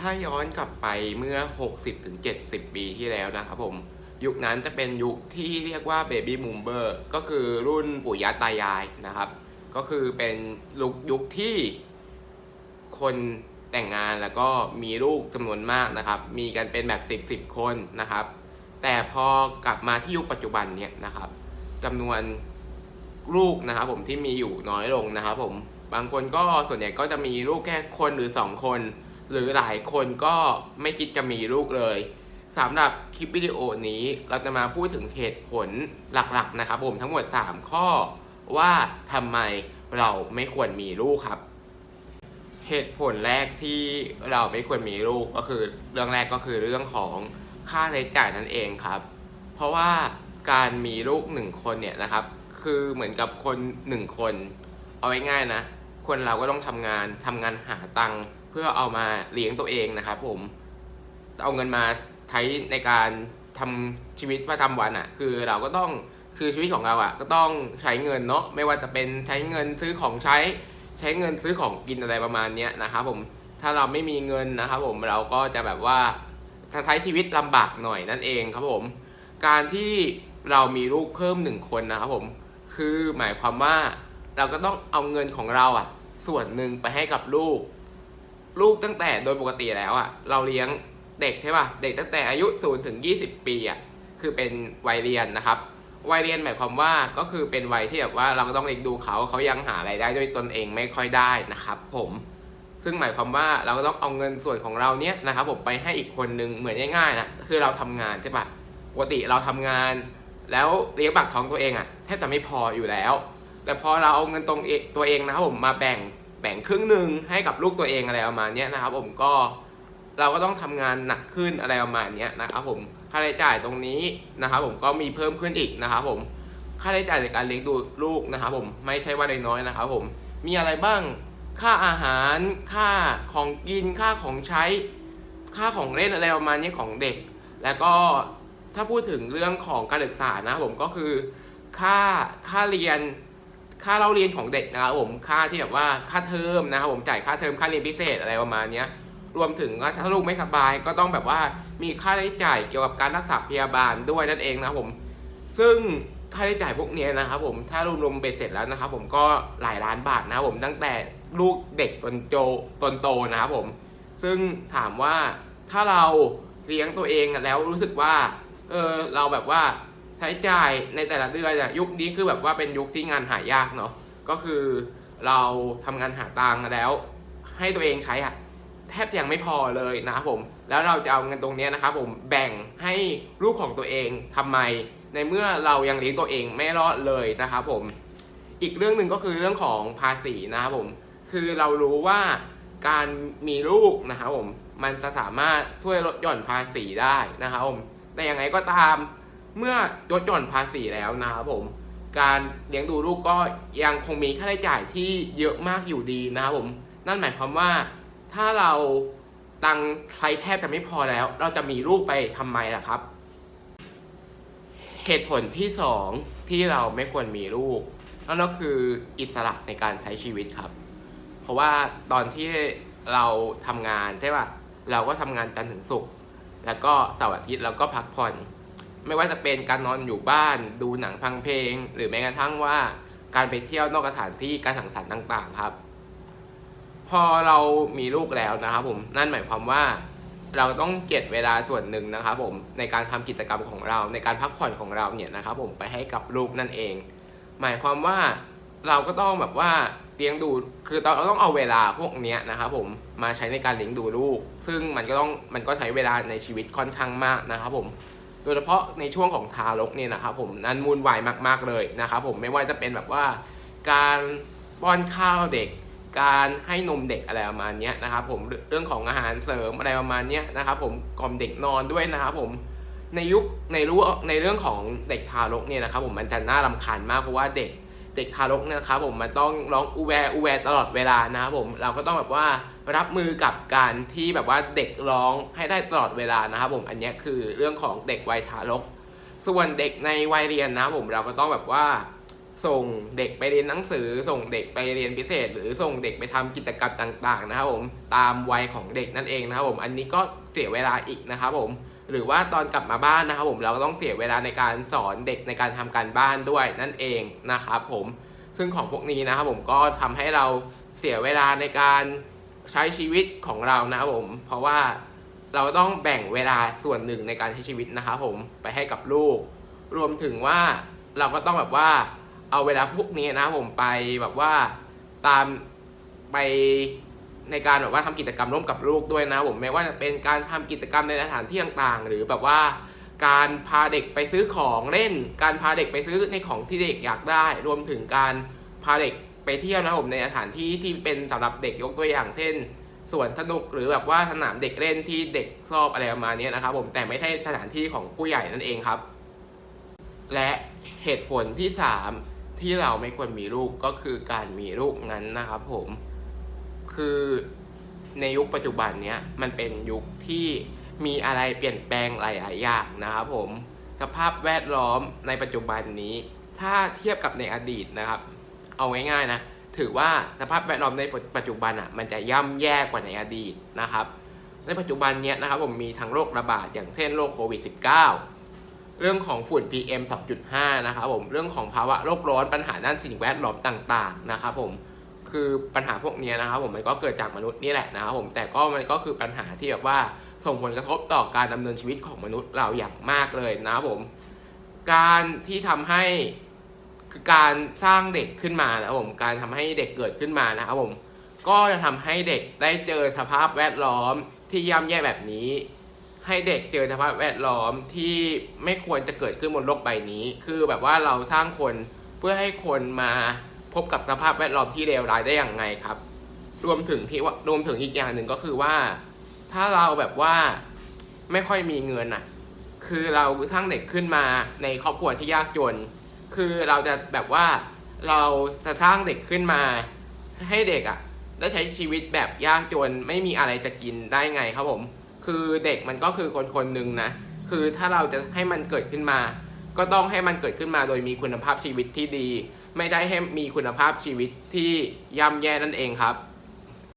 ถ้าย้อนกลับไปเมื่อ 60-70 ปีที่แล้วนะครับผม ยุคนั้นจะเป็นยุคที่เรียกว่าเบบี้ o ูมเบอร์ก็คือรุ่นปู่ย่าตายายนะครับ ก็คือเป็นยุคยุคที่คนแต่งงานแล้วก็มีลูกจำนวนมากนะครับ มีกันเป็นแบบ 10 10 คนนะครับ แต่พอกลับมาที่ยุคปัจจุบันเนี่ยนะครับจำนวนลูกนะครับผมที่มีอยู่น้อยลงนะครับผมบางคนก็ส่วนใหญ่ก็จะมีลูกแค่คนหรือ 2 คน หรือหลายคนก็ไม่คิดจะมีลูกเลยสำหรับคลิปวิดีโอนี้เราจะมาพูดถึงเหตุผลหลักๆนะครับผมทั้งหมด 3 ข้อว่าทำไมเราไม่ควรมีลูกครับ เหตุผลแรกที่เราไม่ควรมีลูกก็คือเรื่องแรกก็คือเรื่องของค่าใช้จ่ายนั่นเองครับ เพราะว่าการมีลูกหนึ่งคนเนี่ยนะครับ คือเหมือนกับคนหนึ่งคน เอาไว้ง่ายนะ คนเราก็ต้องทำงานทำงานหาตังค์ เพื่อเอามาเลี้ยงตัวเองนะครับผมเอาเงินมาใช้ในการทำชีวิตประจำวันอะ่ะ คือเราก็ต้องคือชีวิตของเราอะ่ะ ก็ต้องใช้เงินเนาะไม่ว่าจะเป็นใช้เงินซื้อของใช้ ใช้เงินซื้อของกินอะไรประมาณเนี้ยนะครับผมถ้าเราไม่มีเงินนะครับผมเราก็จะแบบว่าใช้ชีวิตลำบากหน่อยนั่นเองครับผม การที่เรามีลูกเพิ่มหนึ่งคนนะครับผมคือหมายความว่าเราก็ต้องเอาเงินของเราอะ ส่วนหนึ่งไปให้กับลูก ลูกตั้งแต่โดยปกติแล้วอะเราเลี้ยงเด็กใช่ป่ะเด็กตั้งแต่อายุ0ถึง20 ปีอะคือเป็นวัยเรียนนะครับ วัยเรียนหมายความว่าก็คือเป็นวัยที่แบบว่าเราก็ต้องเลี้ยงดูเขาเขายังหาไรายได้ด้วยตนเองไม่ค่อยได้นะครับ ผมซึ่งหมายความว่าเราก็ต้องเอาเงินส่วนของเราเนี้ยนะครับผมไปให้อีกคนนึงเหมือนง่ายๆนะคือเราทำงานใช่ปะปกติเราทำงาน แล้วเลี้ยงปากท้องตัวเองอะแทบจะไม่พออยู่แล้ว แต่พอเราเอาเงินตรงเองตัวเองนะครับผมมาแบ่ง แบ่งครึ่งหนึ่งให้กับลูกตัวเองอะไรประมาณนี้นะครับ ผมก็เราก็ต้องทำงานหนักขึ้นอะไรประมาณนี้นะครับผมค่าใช้จ่ายตรงนี้นะครับผมก็มีเพิ่มขึ้นอีกนะครับผมค่าใช้จ่ายในการเลี้ยงดูลูกนะครับผมไม่ใช่ว่าน้อยนะครับผมมีอะไรบ้างค่าอาหาร ค่าของกิน ค่าของใช้ ค่าของเล่นอะไรประมาณนี้ของเด็ก แล้วก็ถ้าพูดถึงเรื่องของการศึกษานะผมก็คือ ค่าค่าเรียน ค่าเราเรียนของเด็กนะครับผมค่าที่แบบว่าค่าเทอมนะครับผมจ่ายค่าเทอมค่าเรียนพิเศษอะไรประมาณนี้รวมถึงถ้าลูกไม่สบายก็ต้องแบบว่ามีค่าใช้จ่ายเกี่ยวกับการรักษาพยาบาลด้วยนั่นเองนะครับผม ซึ่งค่าใช้จ่ายพวกนี้นะครับผมถ้ารวมๆเบ็ดเสร็จแล้วนะครับผมก็หลายล้านบาทนะครับผมตั้งแต่ลูกเด็กจนโจจนโตนะครับผม ซึ่งถามว่าถ้าเราเลี้ยงตัวเองแล้วรู้สึกว่าเออเราแบบว่า ใช้จ่ายในแต่ละเดือนเนี่ยยุคนี้คือแบบว่าเป็นยุคที่งานหายากเนาะก็คือเราทำงานหาตังค์แล้ว ให้ตัวเองใช้อะแทบจะยังไม่พอเลยนะครับผม แล้วเราจะเอาเงินตรงนี้นะครับผมแบ่งให้ลูกของตัวเองทำไม ในเมื่อเรายังเลี้ยงตัวเองไม่รอดเลยนะครับผม อีกเรื่องหนึ่งก็คือเรื่องของภาษีนะครับผม คือเรารู้ว่าการมีลูกนะครับผม มันจะสามารถช่วยลดหย่อนภาษีได้นะครับผม แต่ยังไงก็ตาม เมื่อลดหย่อนภาษีแล้วนะครับผม การเลี้ยงดูลูกก็ยังคงมีค่าใช้จ่ายที่เยอะมากอยู่ดีนะครับผม นั่นหมายความว่าถ้าเราตังใช้แทบจะไม่พอแล้ว เราจะมีลูกไปทำไมล่ะครับ เหตุผลที่สองที่เราไม่ควรมีลูกนั่นก็คืออิสระในการใช้ชีวิตครับ เพราะว่าตอนที่เราทำงานใช่ป่ะเราก็ทำงานจันทร์ถึงศุกร์แล้วก็เสาร์อาทิตย์เราก็พักผ่อน ไม่ว่าจะเป็นการนอนอยู่บ้านดูหนังฟังเพลง หรือแม้กระทั่งว่าการไปเที่ยวนอกสถานที่การสังสรรค์ต่าง ๆ ครับ พอเรามีลูกแล้วนะครับผมนั่นหมายความว่า เราต้องเก็บเวลาส่วนหนึ่งนะครับผมในการทำกิจกรรมของเรา ในการพักผ่อนของเราเนี่ยนะครับ ผมไปให้กับลูกนั่นเอง หมายความว่าเราก็ต้องแบบว่าเลี้ยงดู คือเราต้องเอาเวลาพวกนี้นะครับผมมาใช้ในการเลี้ยงดูลูก ซึ่งมันก็ต้องมันก็ใช้เวลาในชีวิตค่อนข้างมากนะครับผม โดยเฉพาะในช่วงของทารกเนี่ยนะครับผมนั้นมูลวายมาก ๆเลยนะครับผมไม่ว่าจะเป็นแบบว่าการป้อนข้าวเด็ก การให้นมเด็กอะไรประมาณนี้นะครับผมเรื่องของอาหารเสริมอะไรประมาณนี้นะครับผมกล่อมเด็กนอนด้วยนะครับผมในยุคในรู้ในเรื่องของเด็กทารกเนี่ยนะครับผมมันจะน่ารำคาญมากเพราะว่าเด็กเด็กทารกนยนะครับผมมันต้องร้องอูแวอูแวตลอดเวลานะครับผมเราก็ต้องแบบว่า รับมือกับการที่แบบว่าเด็กร้องให้ได้ตลอดเวลานะครับผมอันนี้คือเรื่องของเด็กวัยทารก ส่วนเด็กในวัยเรียนนะครับผมเราก็ต้องแบบว่าส่งเด็กไปเรียนหนังสือ ส่งเด็กไปเรียนพิเศษ หรือส่งเด็กไปทำกิจกรรมต่างๆ นะครับผมตามวัยของเด็กนั่นเองนะครับผมอันนี้ก็เสียเวลาอีกนะครับผมหรือว่าตอนกลับมาบ้านนะครับผมเราก็ต้องเสียเวลาในการสอนเด็กในการทำการบ้านด้วยนั่นเองนะครับผมซึ่งของพวกนี้นะครับผมก็ทำให้เราเสียเวลาในการ ใช้ชีวิตของเรานะครับผม เพราะว่าเราต้องแบ่งเวลาส่วนหนึ่งในการใช้ชีวิตนะครับผมไปให้กับลูก รวมถึงว่าเราก็ต้องแบบว่าเอาเวลาพวกนี้นะผมไปแบบว่าตามไปในการแบบว่าทำกิจกรรมร่วมกับลูกด้วยนะผมไม่ว่าจะเป็นการทำกิจกรรมในสถานที่ต่างๆ หรือแบบว่าการพาเด็กไปซื้อของเล่น การพาเด็กไปซื้อในของที่เด็กอยากได้ รวมถึงการพาเด็ก ไปเที่ยวนะครับผมในสถานที่ที่เป็นสำหรับเด็กยกตัวอย่าง เช่นสวนสนุกหรือแบบว่าสนามเด็กเล่นที่เด็กชอบอะไรประมาณนี้นะครับ ผมแต่ไม่ใช่สถานที่ของผู้ใหญ่นั่นเองครับ และเหตุผลที่ 3 ที่เราไม่ควรมีลูกก็คือการมีลูกนั้นนะครับผมคือในยุคปัจจุบันเนี้ยมันเป็นยุคที่มีอะไรเปลี่ยนแปลงหลาย ๆ อย่างนะครับผมสภาพแวดล้อมในปัจจุบันนี้ ถ้าเทียบกับในอดีตนะครับ เอาง่ายๆนะ ถือว่าสภาพแวดล้อมในปัจจุบันอะมันจะย่ำแย่กว่าในอดีตนะครับ ในปัจจุบันเนี้ยนะครับผมมีทั้งโรคระบาดอย่างเช่นโรคโควิด -19 เรื่องของฝุ่น PM 2.5 นะครับผมเรื่องของภาวะโลกร้อนปัญหาด้านสิ่งแวดล้อมต่างๆนะครับผมคือปัญหาพวกนี้นะครับผมมันก็เกิดจากมนุษย์นี่แหละนะครับผมแต่ก็มันก็คือปัญหาที่แบบว่าส่งผลกระทบต่อการดำเนินชีวิตของมนุษย์เราอย่างมากเลยนะครับผม การที่ทำให้ คือการสร้างเด็กขึ้นมานะครับผมการทำให้เด็กเกิดขึ้นมานะครับผมก็จะทำให้เด็กได้เจอสภาพแวดล้อมที่ย่ำแย่แบบนี้ ให้เด็กเจอสภาพแวดล้อมที่ไม่ควรจะเกิดขึ้นบนโลกใบนี้ คือแบบว่าเราสร้างคนเพื่อให้คนมาพบกับสภาพแวดล้อมที่เลวร้ายได้อย่างไงครับ รวมถึงที่ว่ารวมถึงอีกอย่างหนึ่งก็คือว่า ถ้าเราแบบว่าไม่ค่อยมีเงินอะ คือเราสร้างเด็กขึ้นมาในครอบครัวที่ยากจน คือเราจะแบบว่าเราจะสร้างเด็กขึ้นมา ให้เด็กอะได้ใช้ชีวิตแบบยากจนไม่มีอะไรจะกินได้ไงครับผม คือเด็กมันก็คือคนคนหนึ่งนะ คือถ้าเราจะให้มันเกิดขึ้นมา ก็ต้องให้มันเกิดขึ้นมาโดยมีคุณภาพชีวิตที่ดี ไม่ได้ให้มีคุณภาพชีวิตที่ย่ำแย่นั่นเองครับ